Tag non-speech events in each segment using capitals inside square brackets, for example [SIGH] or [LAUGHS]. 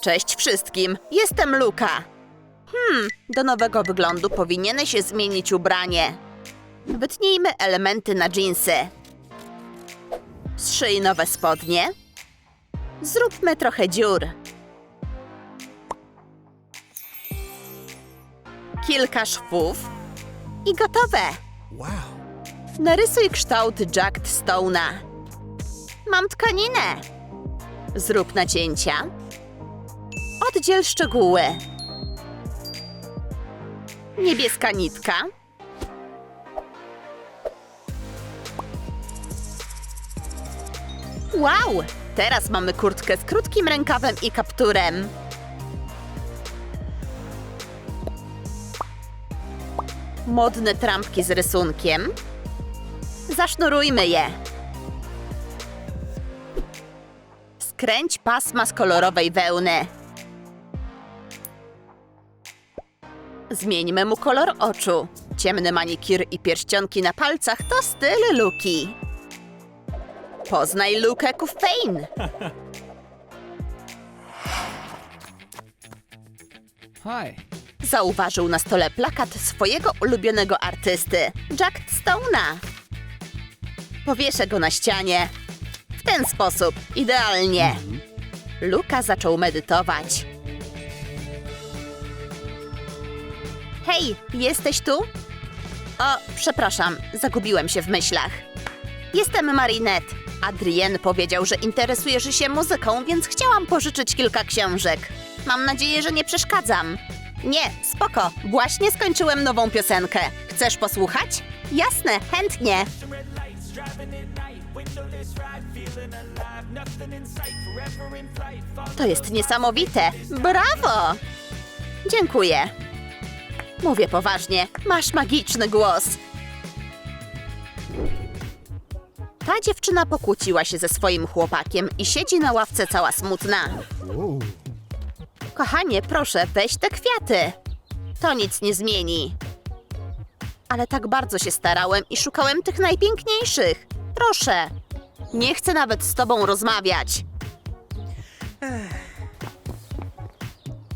Cześć wszystkim, jestem Luka. Hmm, do nowego wyglądu powinieneś się zmienić ubranie. Wytnijmy elementy na dżinsy. Zszyj nowe spodnie. Zróbmy trochę dziur. Kilka szwów. I gotowe. Wow. Narysuj kształt Jack Stone'a. Mam tkaninę. Zrób nacięcia. Oddziel szczegóły. Niebieska nitka. Wow! Teraz mamy kurtkę z krótkim rękawem i kapturem. Modne trampki z rysunkiem. Zasznurujmy je. Skręć pasma z kolorowej wełny. Zmieńmy mu kolor oczu. Ciemny manikir i pierścionki na palcach to styl Luki. Poznaj Lukę Kufein. Hi. Zauważył na stole plakat swojego ulubionego artysty, Jack Stone'a. Powieszę go na ścianie. W ten sposób, idealnie. Luka zaczął medytować. Hej, jesteś tu? O, przepraszam, zagubiłem się w myślach. Jestem Marinette. Adrien powiedział, że interesujesz się muzyką, więc chciałam pożyczyć kilka książek. Mam nadzieję, że nie przeszkadzam. Nie, spoko. Właśnie skończyłem nową piosenkę. Chcesz posłuchać? Jasne, chętnie. To jest niesamowite. Brawo! Dziękuję. Mówię poważnie, masz magiczny głos. Ta dziewczyna pokłóciła się ze swoim chłopakiem i siedzi na ławce cała smutna. Kochanie, proszę, weź te kwiaty. To nic nie zmieni. Ale tak bardzo się starałem i szukałem tych najpiękniejszych. Proszę. Nie chcę nawet z tobą rozmawiać.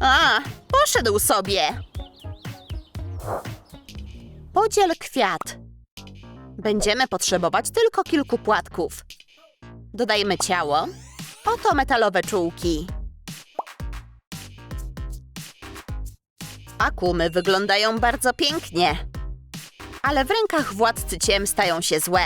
A, poszedł sobie. Podziel kwiat. Będziemy potrzebować tylko kilku płatków. Dodajmy ciało. Oto metalowe czułki. Akumy wyglądają bardzo pięknie. Ale w rękach władcy ciem stają się złe.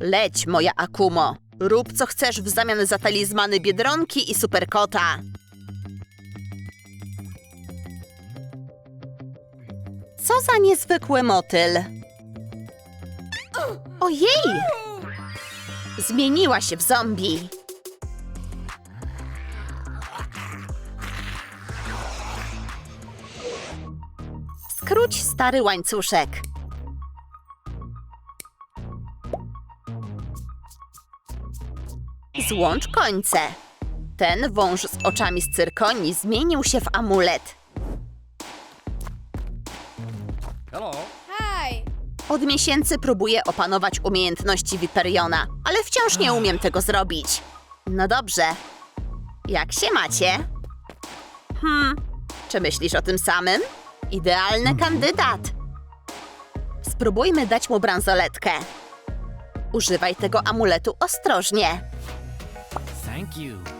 Leć, moja Akumo. Rób co chcesz w zamian za talizmany Biedronki i Superkota. Co za niezwykły motyl. Ojej! Zmieniła się w zombie. Skróć stary łańcuszek. Złącz końce. Ten wąż z oczami z cyrkonii zmienił się w amulet. Od miesięcy próbuję opanować umiejętności Viperiona, ale wciąż nie umiem tego zrobić. No dobrze. Jak się macie? Hmm, czy myślisz o tym samym? Idealny kandydat. Spróbujmy dać mu bransoletkę. Używaj tego amuletu ostrożnie. Thank you.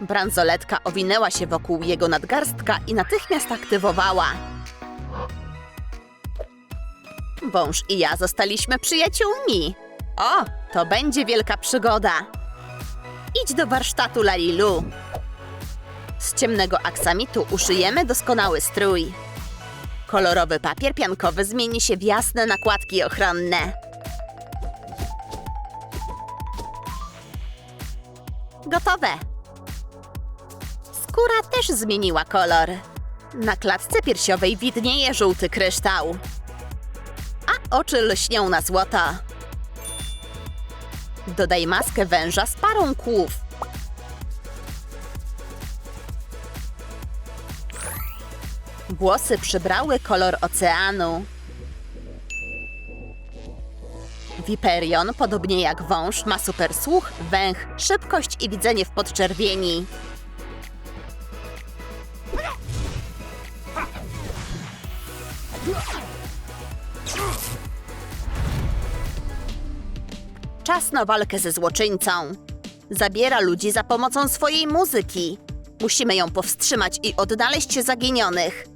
Bransoletka owinęła się wokół jego nadgarstka i natychmiast aktywowała. Wąż i ja zostaliśmy przyjaciółmi. O, to będzie wielka przygoda. Idź do warsztatu Lalilu. Z ciemnego aksamitu uszyjemy doskonały strój. Kolorowy papier piankowy zmieni się w jasne nakładki ochronne. Gotowe. Skóra też zmieniła kolor. Na klatce piersiowej widnieje żółty kryształ. A oczy lśnią na złoto. Dodaj maskę węża z parą kłów. Włosy przybrały kolor oceanu. Viperion, podobnie jak wąż, ma super słuch, węch, szybkość i widzenie w podczerwieni. Czas na walkę ze złoczyńcą. Zabiera ludzi za pomocą swojej muzyki. Musimy ją powstrzymać i odnaleźć zaginionych.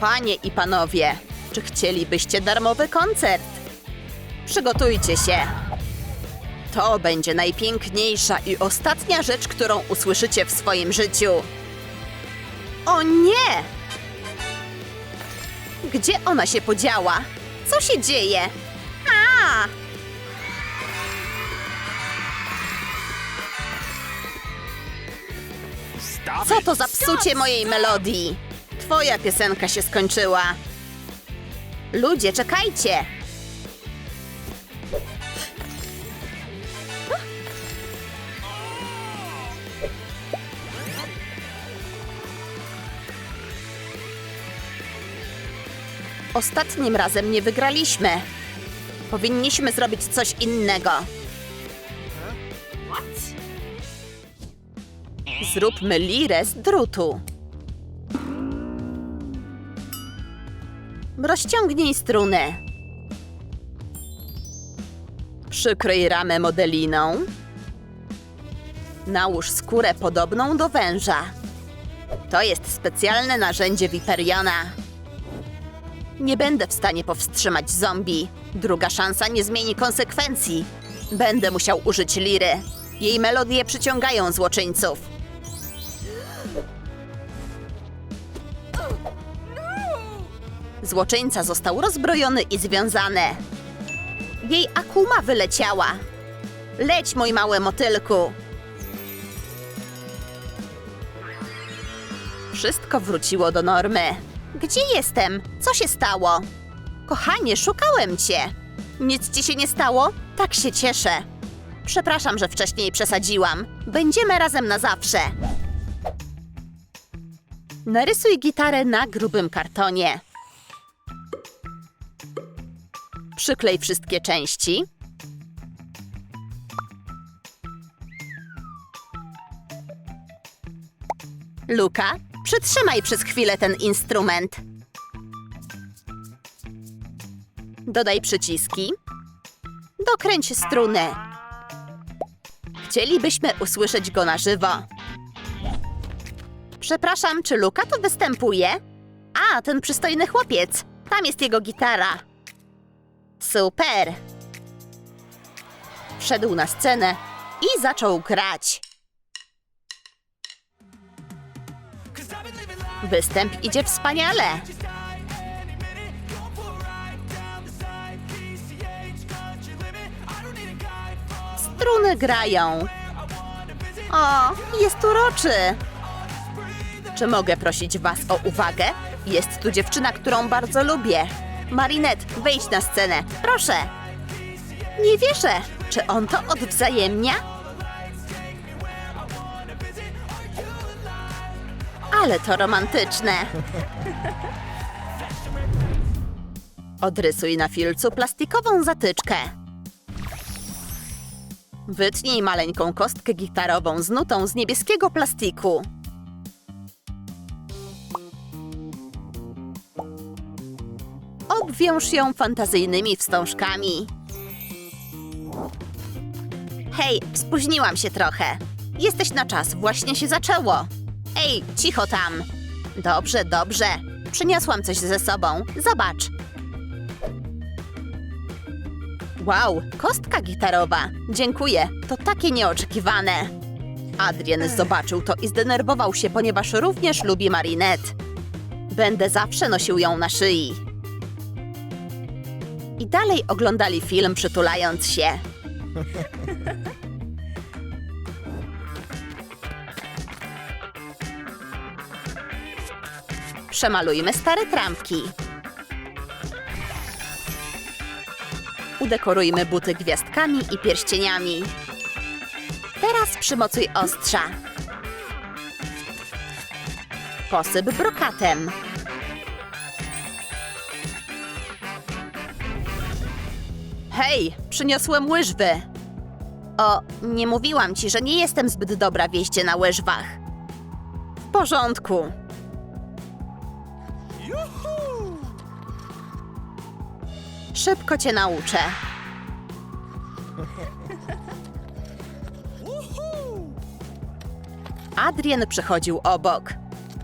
Panie i panowie, czy chcielibyście darmowy koncert? Przygotujcie się. To będzie najpiękniejsza i ostatnia rzecz, którą usłyszycie w swoim życiu. O nie! Gdzie ona się podziała? Co się dzieje? A! Co to za psucie mojej melodii? Twoja piosenka się skończyła. Ludzie, czekajcie! Ostatnim razem nie wygraliśmy. Powinniśmy zrobić coś innego. Zróbmy lirę z drutu. Rozciągnij strunę. Przykryj ramę modeliną. Nałóż skórę podobną do węża. To jest specjalne narzędzie Viperiona. Nie będę w stanie powstrzymać zombie. Druga szansa nie zmieni konsekwencji. Będę musiał użyć liry. Jej melodie przyciągają złoczyńców. Złoczyńca został rozbrojony i związany. Jej akuma wyleciała. Leć, mój mały motylku. Wszystko wróciło do normy. Gdzie jestem? Co się stało? Kochanie, szukałem cię. Nic ci się nie stało? Tak się cieszę. Przepraszam, że wcześniej przesadziłam. Będziemy razem na zawsze. Narysuj gitarę na grubym kartonie. Przyklej wszystkie części. Luka, przytrzymaj przez chwilę ten instrument. Dodaj przyciski. Dokręć strunę. Chcielibyśmy usłyszeć go na żywo. Przepraszam, czy Luka tu występuje? A, ten przystojny chłopiec. Tam jest jego gitara. Super! Wszedł na scenę i zaczął grać. Występ idzie wspaniale. Struny grają. O, jest uroczy. Czy mogę prosić Was o uwagę? Jest tu dziewczyna, którą bardzo lubię. Marinette, wejdź na scenę, proszę. Nie wierzę. Czy on to odwzajemnia? Ale to romantyczne. Odrysuj na filcu plastikową zatyczkę. Wytnij maleńką kostkę gitarową z nutą z niebieskiego plastiku. Obwiąż ją fantazyjnymi wstążkami. Hej, spóźniłam się trochę. Jesteś na czas, właśnie się zaczęło. Ej, cicho tam. Dobrze, dobrze. Przyniosłam coś ze sobą. Zobacz. Wow, kostka gitarowa. Dziękuję. To takie nieoczekiwane. Adrian zobaczył to i zdenerwował się, ponieważ również lubi Marinette. Będę zawsze nosił ją na szyi. I dalej oglądali film, przytulając się. [LAUGHS] Przemalujmy stare trampki. Udekorujmy buty gwiazdkami i pierścieniami. Teraz przymocuj ostrza. Posyp brokatem. Hej, przyniosłem łyżwy. O, nie mówiłam ci, że nie jestem zbyt dobra w jeździe na łyżwach. W porządku. Szybko cię nauczę. Adrien przychodził obok.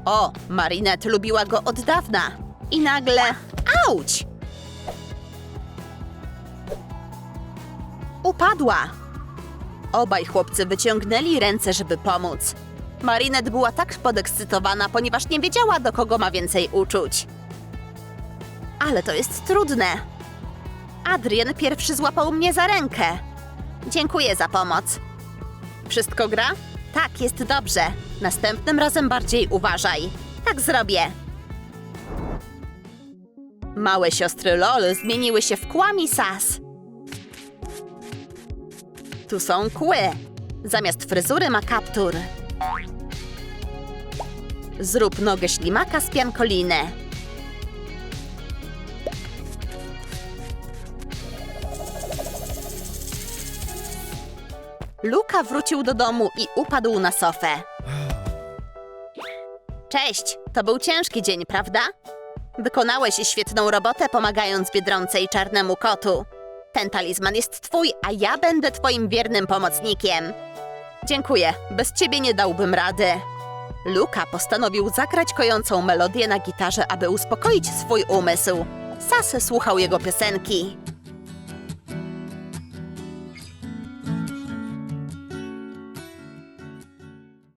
O, Marinette lubiła go od dawna. I nagle... Auć! Upadła. Obaj chłopcy wyciągnęli ręce, żeby pomóc. Marinette była tak podekscytowana, ponieważ nie wiedziała, do kogo ma więcej uczuć. Ale to jest trudne. Adrien pierwszy złapał mnie za rękę. Dziękuję za pomoc. Wszystko gra? Tak, jest dobrze. Następnym razem bardziej uważaj. Tak zrobię. Małe siostry LOL zmieniły się w kłami sas. Tu są kły. Zamiast fryzury ma kaptur. Zrób nogę ślimaka z piankoliny. Luka wrócił do domu i upadł na sofę. Cześć, to był ciężki dzień, prawda? Wykonałeś świetną robotę pomagając Biedronce i Czarnemu Kotu. Ten talizman jest twój, a ja będę twoim wiernym pomocnikiem. Dziękuję, bez ciebie nie dałbym rady. Luka postanowił zagrać kojącą melodię na gitarze, aby uspokoić swój umysł. Sas słuchał jego piosenki.